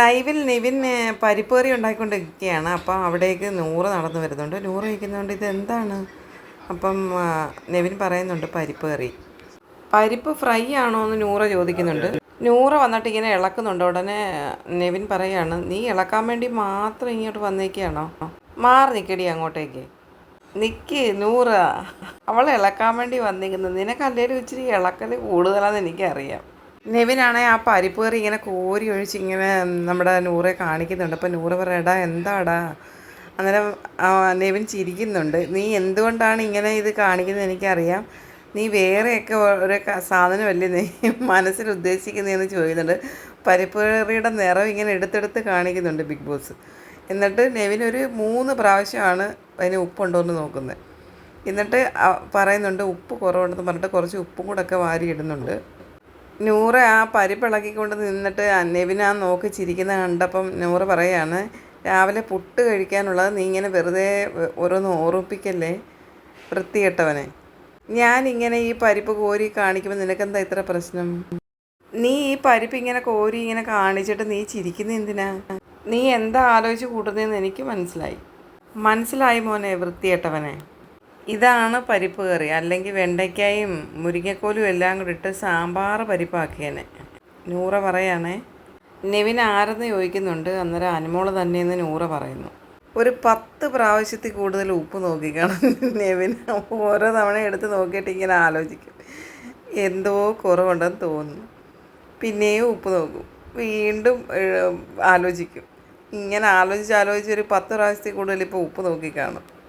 ലൈവിൽ നിവിൻ പരിപ്പേറി ഉണ്ടാക്കിക്കൊണ്ടിരിക്കുകയാണ് അപ്പം അവിടേക്ക് നൂറ് നടന്നു വരുന്നുണ്ട്. നൂറ് വയ്ക്കുന്നതുകൊണ്ട് ഇത് എന്താണ് അപ്പം നിവിൻ പറയുന്നുണ്ട് പരിപ്പേറി. പരിപ്പ് ഫ്രൈ ആണോ എന്ന് നൂറ ചോദിക്കുന്നുണ്ട്. നൂറ വന്നിട്ട് ഇങ്ങനെ ഇളക്കുന്നുണ്ട്. ഉടനെ നിവിൻ പറയാണ് നീ ഇളക്കാൻ വേണ്ടി മാത്രം ഇങ്ങോട്ട് വന്നേക്കാണോ? മാറി നിൽക്കടി അങ്ങോട്ടേക്ക്. നിക്ക് നൂറ. അവൾ ഇളക്കാൻ വേണ്ടി വന്നിരിക്കുന്നത് നിനക്ക് അല്ലേലും ഇച്ചിരി ഇളക്കൽ കൂടുതലാണെന്ന് എനിക്കറിയാം. നെവിനാണെ ആ പരിപ്പുകറി ഇങ്ങനെ കോരി ഒഴിച്ച് ഇങ്ങനെ നമ്മുടെ നൂറെ കാണിക്കുന്നുണ്ട്. അപ്പം നൂറ് പറയടാ എന്താടാ? അങ്ങനെ നെവിൻ ചിരിക്കുന്നുണ്ട്. നീ എന്തുകൊണ്ടാണ് ഇങ്ങനെ ഇത് കാണിക്കുന്നത് എനിക്കറിയാം. നീ വേറെയൊക്കെ ഒരു സാധനമല്ലേ നീ മനസ്സിൽ ഉദ്ദേശിക്കുന്നതെന്ന് ചോദിക്കുന്നുണ്ട്. പരിപ്പുകറിയുടെ നിറം ഇങ്ങനെ എടുത്തെടുത്ത് കാണിക്കുന്നുണ്ട് ബിഗ് ബോസ്. എന്നിട്ട് നെവിൻ ഒരു മൂന്ന് പ്രാവശ്യമാണ് അതിന് ഉപ്പുണ്ടോ എന്ന് നോക്കുന്നത് എന്നിട്ട് പറയുന്നുണ്ട് ഉപ്പ് കുറവുണ്ടെന്ന് പറഞ്ഞിട്ട് കുറച്ച് ഉപ്പും കൂടെ ഒക്കെ വാരി ഇടുന്നുണ്ട് നൂറ് ആ പരിപ്പിളക്കിക്കൊണ്ട് നിന്നിട്ട് നെവിന നോക്കി ചിരിക്കുന്ന കണ്ടപ്പം നൂറ് പറയാണ് രാവിലെ പുട്ട് കഴിക്കാനുള്ളത് നീ ഇങ്ങനെ വെറുതെ ഓരോന്ന് ഓർമ്മിപ്പിക്കല്ലേ വൃത്തികെട്ടവനെ. ഞാനിങ്ങനെ ഈ പരിപ്പ് കോരി കാണിക്കുമ്പോൾ നിനക്കെന്താ ഇത്ര പ്രശ്നം? നീ ഈ പരിപ്പ് ഇങ്ങനെ കോരി ഇങ്ങനെ കാണിച്ചിട്ട് നീ ചിരിക്കുന്ന എന്തിനാ? നീ എന്താ ആലോചിച്ച് കൂട്ടുന്നതെന്ന് എനിക്ക് മനസ്സിലായി. മനസ്സിലായി മോനെ വൃത്തികെട്ടവനെ. ഇതാണ് പരിപ്പ് കറി. അല്ലെങ്കിൽ വെണ്ടയ്ക്കായും മുരിങ്ങക്കോലും എല്ലാം കൂടി ഇട്ട് സാമ്പാർ പരിപ്പാക്കിയനെ. നൂറ പറയാണേ. നെവിൻ ആരെന്ന് ചോദിക്കുന്നുണ്ട്. അന്നേരം അനുമോൾ തന്നെയെന്ന് നൂറ പറയുന്നു. ഒരു പത്ത് പ്രാവശ്യത്തിൽ കൂടുതൽ ഉപ്പ് നോക്കിക്കണം. നെവിൻ ഓരോ തവണ എടുത്ത് നോക്കിയിട്ട് ഇങ്ങനെ ആലോചിക്കും. എന്തോ കുറവുണ്ടെന്ന് തോന്നുന്നു. പിന്നെയും ഉപ്പ് നോക്കും. വീണ്ടും ആലോചിക്കും. ഇങ്ങനെ ആലോചിച്ച് ആലോചിച്ച് ഒരു പത്ത് പ്രാവശ്യത്തിൽ കൂടുതൽ ഇപ്പോൾ ഉപ്പ് നോക്കി കാണും